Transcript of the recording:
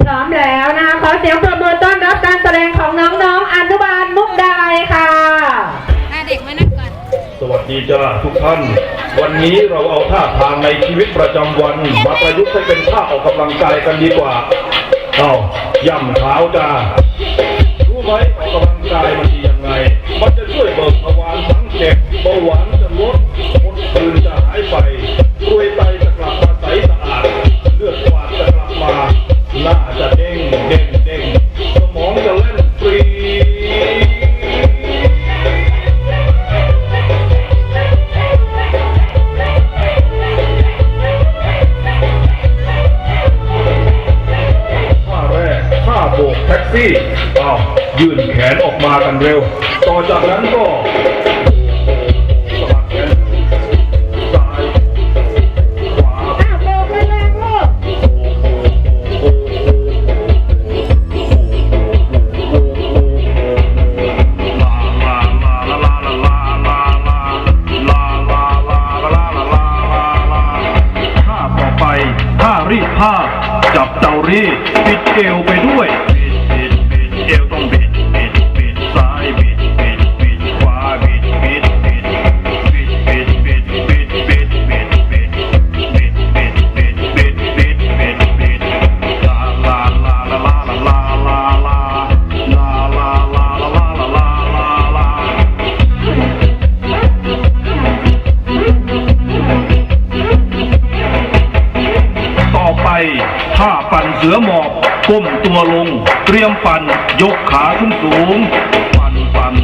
พร้อมแล้วนะคะขอเสียงปรบมือต้อนรับการแสดงของน้องๆอนุบาลมุกดาลัยค่ะ อะเด็กมานั่งก่อน สวัสดีจ้าทุกท่าน วันนี้เราเอาท่าทางในชีวิตประจำวัน มาประยุกต์ให้เป็นท่าออกกำลังกายกันดีกว่า เอาย่ำเท้าจ้ารู้ไหมออกกำลังกายมันดียังไงาลาลาลาลาท่าต่อไปท่ารีดผ้าจับเตารีดปิดเอวไปด้วย ปั่นเสือหมอบก้มตัวลง เตรียมปั่นยกขาขึ้นสูง ปั่นปั่น